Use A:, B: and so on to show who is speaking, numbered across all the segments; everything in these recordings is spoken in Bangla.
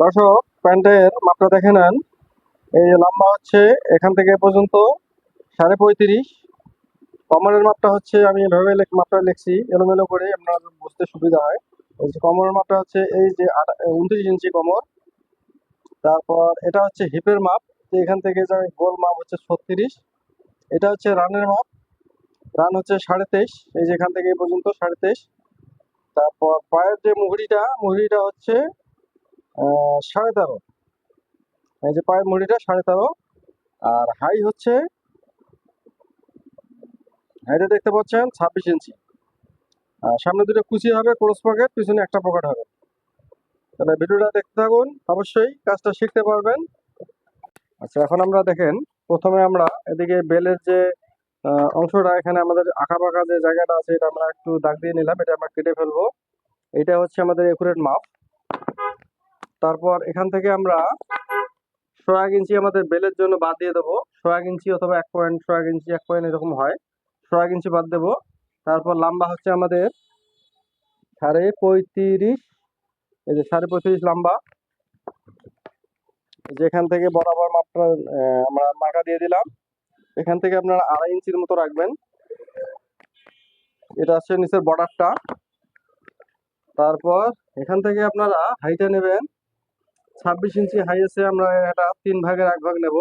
A: দর্শক, প্যান্টের মাপটা দেখে নেন। এই যে লম্বা হচ্ছে এখান থেকে পর্যন্ত সাড়ে পঁয়ত্রিশ। কমরের মাপটা হচ্ছে, আমি এভাবে মাপটা লিখছি, এলোমেলো করে আপনার বুঝতে সুবিধা হয়। এই যে কমরের মাপটা হচ্ছে এই যে উনত্রিশ ইঞ্চি কমর। তারপর এটা হচ্ছে হিপের মাপ এখান থেকে যে গোল মাপ হচ্ছে ছত্রিশ। এটা হচ্ছে রানের মাপ। রান হচ্ছে সাড়ে তেইশ, এই যে এখান থেকে পর্যন্ত সাড়ে তেইশ। তারপর পায়ের যে মুহুরিটা মুহুরিটা হচ্ছে সাড়ে তেরো। এই যে পায়ের মুড়িটা সাড়ে তেরো। আর হাই হচ্ছে, হাইটা দেখতে পাচ্ছেন ছাব্বিশ ইঞ্চি। আর সামনে দুটো কুচি হবে, ক্রস পকেট, পিছনে একটা পকেট হবে। তাহলে ভিডিওটা দেখতে থাকুন, অবশ্যই কাজটা শিখতে পারবেন। আচ্ছা এখন আমরা দেখেন, প্রথমে আমরা এদিকে বেলের যে অংশটা, এখানে আমাদের আঁকা বাঁকা যে জায়গাটা আছে, এটা আমরা একটু দাগ দিয়ে নিলাম, এটা আমরা কেটে ফেলব। এটা হচ্ছে আমাদের একুরেট মাপ। তারপর এখান থেকে আমরা সোয়াগ ইঞ্চি আমাদের বেলের জন্য বাদ দিয়ে দেবো। সোয়াগ ইঞ্চি অথবা এক পয়েন্ট সোয়াগ ইঞ্চি এক পয়েন্ট এরকম হয়। সোয়াগ ইঞ্চি বাদ দেবো। তারপর লম্বা হচ্ছে আমাদের সাড়ে পঁয়ত্রিশ, এই যে সাড়ে পঁয়ত্রিশ লম্বা। যেখান থেকে বরাবর মাপটা আমরা মার্কা দিয়ে দিলাম। এখান থেকে আপনারা আড়াই ইঞ্চির মতো রাখবেন। এটা হচ্ছে নিচের বর্ডারটা তারপর এখান থেকে আপনারা হাইটা নেবেন ছাব্বিশ ইঞ্চি হাই আছে, আমরা এটা তিন ভাগের এক ভাগ নেব।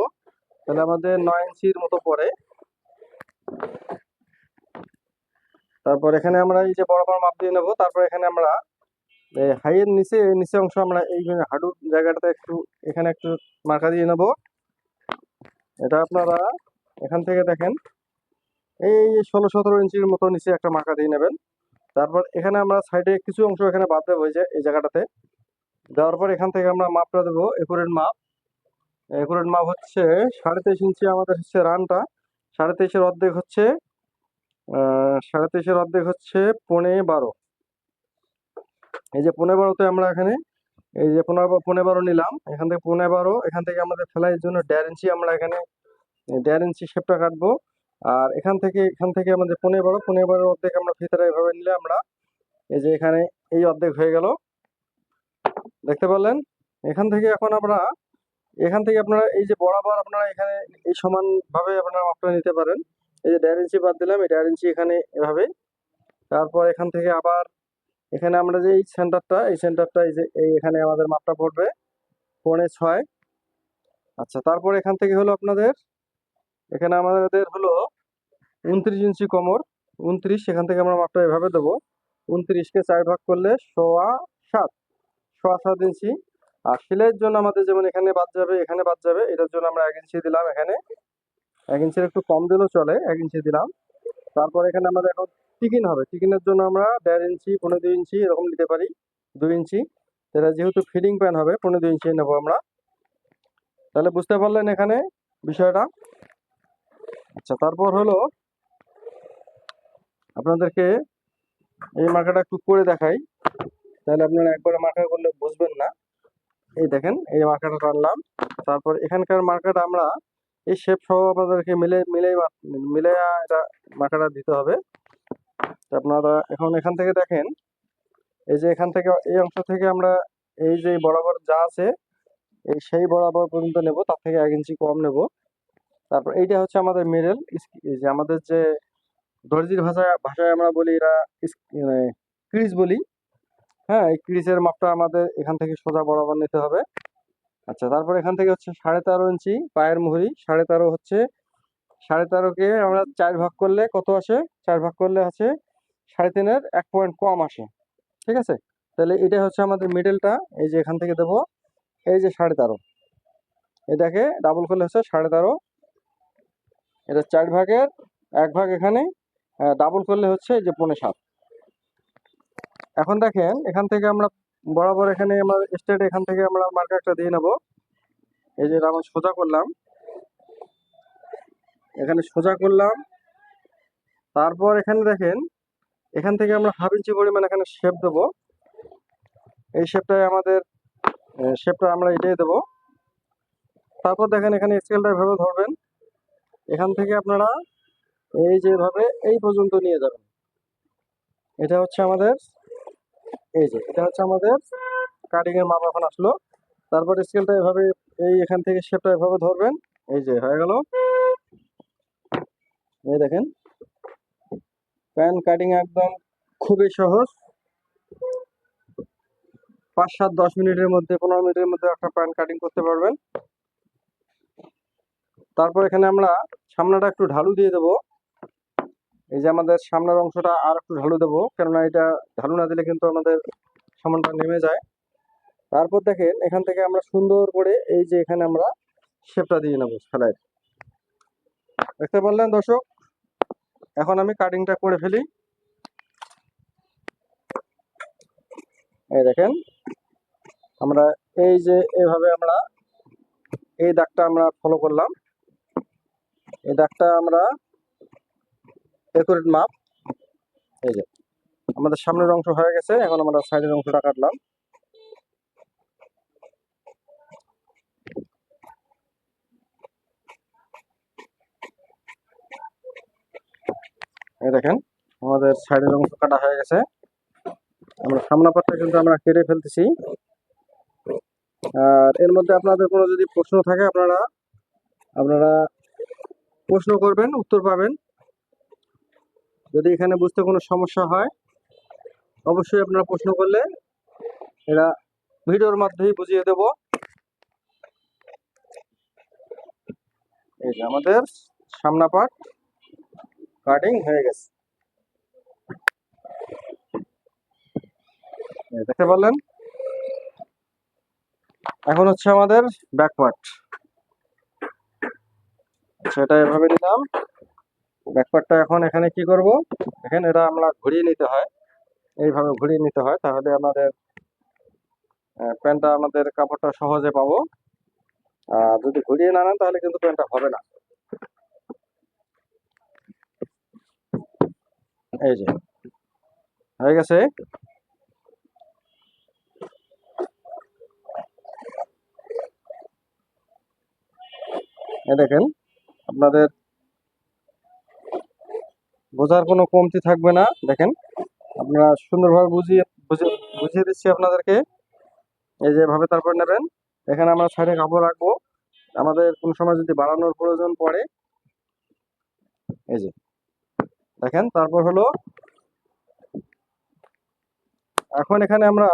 A: তাহলে আমাদের নয় ইঞ্চির মতো পড়ে। তারপর এখানে আমরা এই যে বড় বড় মাপ দিয়ে নেব। তারপর এখানে আমরা হাইয়ের নিচে নিচে অংশ আমরা এই হাঁটুর জায়গাটাতে একটু, এখানে একটু মার্কা দিয়ে নেব। এটা আপনারা এখান থেকে দেখেন, এই ষোলো সতেরো ইঞ্চির মতো নিচে একটা মার্কা দিয়ে নেবেন। তারপর এখানে আমরা সাইডে কিছু অংশ এখানে বাদ দেবো, এই যে, এই জায়গাটাতে। দেওয়ার পর এখান থেকে আমরা মাপটা দেবো, একুরের মাপ একুরের মাপ হচ্ছে সাড়ে তেইশ ইঞ্চি আমাদের হচ্ছে রানটা সাড়ে তেইশের অর্ধেক হচ্ছে সাড়ে তেইশের অর্ধেক হচ্ছে পনে বারো। এই যে পনে বারোতে আমরা এখানে, এই যে পনেরো পনে বারো নিলাম। এখান থেকে পনে বারো, এখান থেকে আমাদের ফেলাইয়ের জন্য দেড় ইঞ্চি আমরা এখানে, দেড় ইঞ্চি শেপটা কাটবো। আর এখান থেকে এখান থেকে আমাদের পনে বারো পনে বারো অর্ধেক আমরা ভিতরে এভাবে নিলে আমরা, এই যে এখানে এই অর্ধেক হয়ে গেল। দেখতে পারলেন? এখান থেকে এখন আমরা, এখান থেকে আপনারা এই যে বরাবর আপনারা এখানে এই সমান ভাবে আপনারা মাপটা নিতে পারেন। এই যে দেড় ইঞ্চি বাদ দিলাম, এই দেড় ইঞ্চি এখানে এভাবে। তারপর এখান থেকে আবার এখানে আমরা যে এই সেন্টারটা এই সেন্টারটা এই যে, এই এখানে আমাদের মাপটা পড়বে, পৌনে ছয়। আচ্ছা তারপর এখান থেকে হলো আপনাদের, এখানে আমাদের হলো উনত্রিশ ইঞ্চি কোমর। উনত্রিশ সেখান থেকে আমরা মাপটা এভাবে দেবো। উনত্রিশকে চার ভাগ করলে সোয়া সাত। সোয়া সাত ইঞ্চি আর সেলাইয়ের জন্য আমাদের যেমন এখানে বাদ যাবে, এখানে বাদ যাবে, এটার জন্য আমরা এক ইঞ্চি দিলাম এখানে। এক ইঞ্চির একটু কম দিলেও চলে, এক ইঞ্চি দিলাম। তারপর এখানে আমাদের এখন টিকিন হবে। টিকিনের জন্য আমরা দেড় ইঞ্চি পনেরো দুই ইঞ্চি এরকম নিতে পারি, দুই ইঞ্চি এটা যেহেতু ফিডিং প্যান হবে, পনেরো দুই ইঞ্চি নেব আমরা। তাহলে বুঝতে পারলেন এখানে বিষয়টা? আচ্ছা তারপর হলো আপনাদেরকে এই মার্কাটা একটু করে দেখাই। তাহলে আপনারা একবারে মার্কা করলে বুঝবেন না। এই দেখেন, এই মার্কাটা টানলাম। তারপর এখানকার মার্কাটা আমরা এই শেপ সহ আপনাদেরকে মিলে মিলে মিলে এটা মার্কাটা দিতে হবে। আপনারা এখন এখান থেকে দেখেন, এই যে এখান থেকে, এই অংশ থেকে আমরা এই যে বরাবর যা আছে, এই সেই বরাবর পর্যন্ত নেব, তার থেকে এক ইঞ্চি কম নেব। তারপর এইটা হচ্ছে আমাদের মিডল যে আমাদের যে দর্জির ভাষায় ভাষায় আমরা বলি এরা ক্রিজ বলি। হ্যাঁ এই ক্রিজের মাপটা আমাদের এখান থেকে সোজা বরাবর নিতে হবে। আচ্ছা তারপর এখান থেকে হচ্ছে সাড়ে তেরো ইঞ্চি পায়ের মুহুরি। সাড়ে তেরো হচ্ছে, সাড়ে তেরোকে আমরা চার ভাগ করলে কত আসে? চার ভাগ করলে হচ্ছে সাড়ে তিনের এক পয়েন্ট কম আসে। ঠিক আছে? তাহলে এটা হচ্ছে আমাদের মিডলটা এই যে এখান থেকে দেবো, এই যে সাড়ে তেরো। এটাকে ডাবল করলে হচ্ছে সাড়ে তেরো। এটা চার ভাগের, এক ভাগ এখানে ডাবল করলে হচ্ছে যে পৌনে সাত। এখন দেখেন, এখান থেকে আমরা বরাবর এখানে আমার স্টেট এখান থেকে আমরা মার্কা একটা দিয়ে নেব। এই যে আমরা সোজা করলাম। এখানে সোজা করলাম। তারপর এখানে দেখেন, এখান থেকে আমরা হাফ ইঞ্চি পরিমাণ এখানে শেপ দেব। এই শেপটাই আমাদের শেপটা আমরা এটাই দেব। তারপর দেখেন এখানে স্কেলটা এভাবে ধরবেন। এখান থেকে আপনারা এই যেভাবে এই পর্যন্ত নিয়ে যাবেন। এটা হচ্ছে আমাদের এই যে, এটা হচ্ছে আমাদের কাটিং এর মাপ এখন আসলো। তারপর স্কেলটা এভাবে, এই এখান থেকে শেপটা এভাবে ধরবেন। এই যে, হয়ে গেল। এই দেখেন। প্যান কাটিং একদম খুবই সহজ। পাঁচ, সাত, দশ মিনিটের মধ্যে, পনেরো মিনিটের মধ্যে একটা প্যান কাটিং করতে পারবেন। তারপর এখানে আমরা সামনেটা একটু ঢালু দিয়ে দেবো। এই যে আমাদের সামনের অংশটা আর একটু ঢালু দেবো, কেননা এটা ঢালু না দিলে কিন্তু আমাদের সামানটা নেমে যায়। তারপর দেখেন, এখান থেকে আমরা সুন্দর করে এই যে এখানে আমরা শেপটা দিয়ে নেব সেলাই দেখতে পারলেন দর্শক? এখন আমি কাটিংটা করে ফেলি। এই দেখেন, আমরা এই যে এভাবে আমরা এই দাগটা আমরা ফলো করলাম। এই দাগটা আমরা একুরেট মাপ এই যে, আমাদের সামনের অংশ হয়ে গেছে, এখন আমরা সাইডের অংশটা কাটলাম। এই দেখেন, আমাদের সাইডের অংশ কাটা হয়ে গেছে। আমরা সামনা পাটটা কিন্তু আমরা কেটে ফেলতেছি। আর এর মধ্যে আপনাদের কোনো যদি প্রশ্ন থাকে, আপনারা আপনারা প্রশ্ন করবেন, উত্তর পাবেন। যদি এখানে বুঝতে কোনো সমস্যা হয়, অবশ্যই আপনারা প্রশ্ন করলে এরা ভিডিওর মাধ্যমেই বুঝিয়ে দেব। এই যে আমাদের সামনা পাট কাটিং হয়ে গেছে। দেখতে পারলেন? এখন হচ্ছে আমাদের ব্যাক পার্ট সেটা এভাবে নিলাম। ব্যাক পার্টটা এখন এখানে কি করব? দেখেন এটা আমরা ঘুরিয়ে নিতে হয়। এইভাবে ঘুরিয়ে নিতে হয়, তাহলে আমাদের প্যান্টটা আমাদের কাপড়টা সহজে পাবো। আর যদি ঘুরিয়ে না নেন, তাহলে কিন্তু প্যান্টটা হবে না। এই যে, হয়ে গেছে। দেখেন, আপনাদের বোঝার কোনো কমতি থাকবে না। দেখেন আপনারা সুন্দরভাবে বুঝিয়ে বুঝিয়ে বুঝিয়ে দিচ্ছি আপনাদেরকে। এই যে এভাবে তারপর নেবেন। এখানে আমরা সাইডে কাপড় রাখব। আমাদের কোন সময় যদি বাড়ানোর প্রয়োজন পড়ে, এই যে, দেখেন, তারপর হলো, এখন এখানে আমরা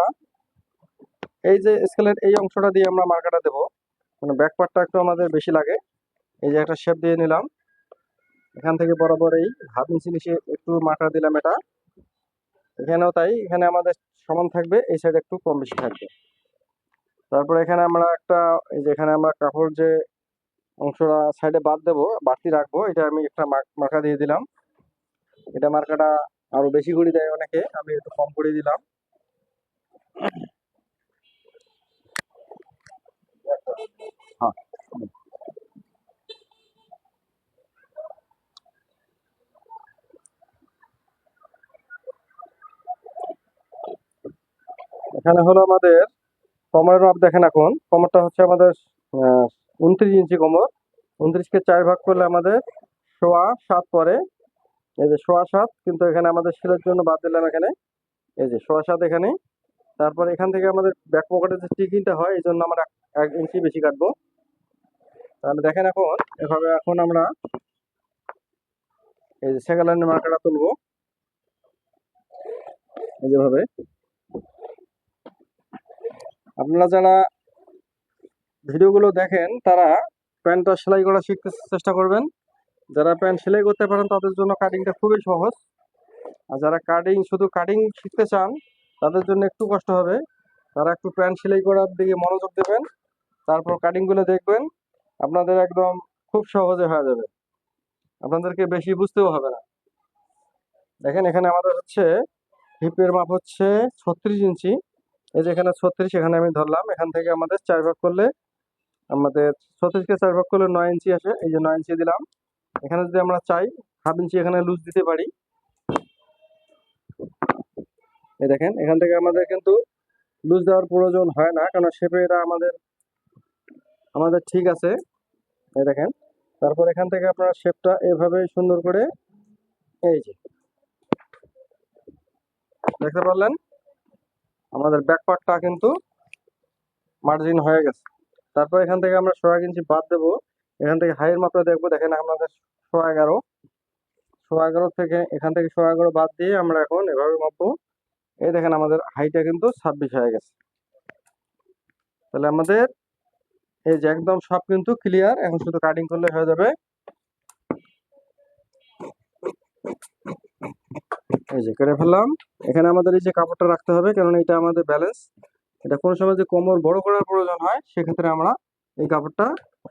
A: এই যে স্কেলের এই অংশটা দিয়ে আমরা মার্কাটা দেবো। মানে ব্যাক পার্টটা একটু আমাদের বেশি লাগে। এই যে একটা শেপ দিয়ে নিলাম। এখান থেকে বরাবর এই হাফ ইঞ্চি নিচে একটু মার্কার দিলাম এটা। এখানেও তাই, এখানে আমাদের সমান থাকবে, এই সাইডে একটু কম বেশি থাকবে। তারপর এখানে আমরা একটা, এই যে এখানে আমরা কাপড় যে অংশটা সাইডে বাদ দেবো, বাড়তি রাখব, এটা আমি একটা মার্কা দিয়ে দিলাম। এটা মার্কাটা আরও বেশি করে দেয় অনেকে, আমি একটু কম করে দিলাম। হ্যাঁ। এখানে হলো আমাদের কোমরের মাপ দেখেন এখন। কোমরটা হচ্ছে আমাদের উনত্রিশ ইঞ্চি কোমর। উনত্রিশকে চার ভাগ করলে আমাদের সোয়া সাত পরে। এই যে সোয়া সাত, কিন্তু এখানে আমাদের শিলের জন্য বাদ দিলাম এখানে। এই যে সোয়া সাত এখানে। তারপর এখান থেকে আমাদের ব্যাক পকেটের যে টিকিনটা হয়, এই জন্য আমরা এক- ইঞ্চি বেশি কাটবো। তাহলে দেখেন এখন, এভাবে এখন আমরা এই যে সেকেন্ড লাইনের মার্কারটা তুলবো। এই যেভাবে আপনারা যারা ভিডিওগুলো দেখেন, তারা প্যান্টটা সেলাই করা শিখতে চেষ্টা করবেন। যারা প্যান্ট সেলাই করতে পারেন, তাদের জন্য কাটিংটা খুবই সহজ। আর যারা কাটিং শুধু কাটিং শিখতে চান, তাদের জন্য একটু কষ্ট হবে। তারা একটু প্যান্ট সেলাই করার দিকে মনোযোগ দেবেন, তারপর কাটিংগুলো দেখবেন, আপনাদের একদম খুব সহজে হয়ে যাবে। আপনাদেরকে বেশি বুঝতেও হবে না। দেখেন, এখানে আমাদের হচ্ছে হিপের মাপ হচ্ছে ছত্রিশ ইঞ্চি। এই যে এখানে ছত্রিশ, এখানে আমি ধরলাম। এখান থেকে আমাদের চার ভাগ করলে আমাদের ছত্রিশকে চার ভাগ করলে নয় ইঞ্চি আসে। এই যে নয় ইঞ্চি দিলাম। এখানে যদি আমরা চাই, হাফ ইঞ্চি এখানে লুজ দিতে পারি। এই দেখেন, এখান থেকে আমাদের কিন্তু লুজ দেওয়ার প্রয়োজন হয় না কারণ শেপে এটা আমাদের আমাদের ঠিক আছে। এই দেখেন, তারপর এখান থেকে আপনারা শেপটা এভাবে সুন্দর করে, এই যে, দেখতে পারলেন? আমাদের ব্যাক পার্টটা কিন্তু মার্জিন হয়ে গেছে। তারপর এখান থেকে আমরা সোয়া ইঞ্চি বাদ দেবো। এখান থেকে হাইয়ের মাপটা দেখব। দেখেন আমাদের সোয়া এগারো। সোয়া এগারো থেকে এখান থেকে সোয়া এগারো বাদ দিয়ে আমরা এখন এভাবে মাপবো। এই দেখেন আমাদের হাইটা কিন্তু ছাব্বিশ হয়ে গেছে। তাহলে আমাদের এই যে একদম সব কিন্তু ক্লিয়ার এখন শুধু কাটিং করলে হয়ে যাবে এই যে কেটে ফেললাম। এখানে আমাদের এই যে কাপড়টা রাখতে হবে কারণ এটা আমাদের ব্যালেন্স এটা কোনো সময় যে কোমর বড় করার প্রয়োজন হয়, সেক্ষেত্রে আমরা এই কাপড়টা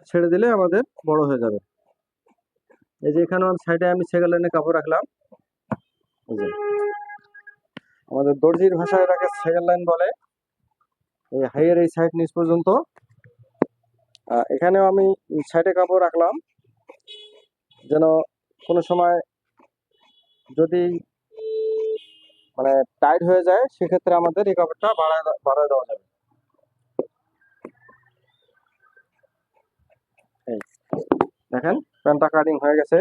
A: ছেড়ে দিলে আমাদের বড় হয়ে যাবে। এই যে এখানে সাইডে আমি সেকেন্ড লাইনে কাপড় রাখলাম। আমাদের দর্জির ভাষায় এটাকে সেকেন্ড লাইন বলে। এই হাইয়ের এই সাইড নিচ পর্যন্ত। এখানেও আমি সাইডে কাপড় রাখলাম। যেন কোনো সময় যদি মানে টাইট হয়ে যায়, সেক্ষেত্রে আমাদের কাপড়টা বাড়ায় বাড়ায় দেওয়া যাবে। দেখেন প্যান্টটা কাটিং হয়ে গেছে।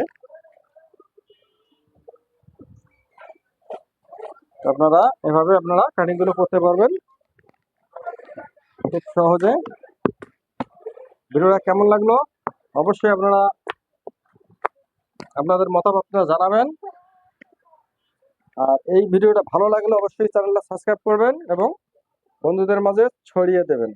A: আপনারা এভাবে আপনারা কাটিংগুলো করতে পারবেন। খুব সহজে। ভিডিওটা কেমন লাগল? অবশ্যই আপনারা আপনাদের মতামতটা জানাবেন। আর এই ভিডিওটা ভালো লাগলে অবশ্যই চ্যানেলটা সাবস্ক্রাইব করবেন এবং বন্ধুদের মাঝে ছড়িয়ে দেবেন।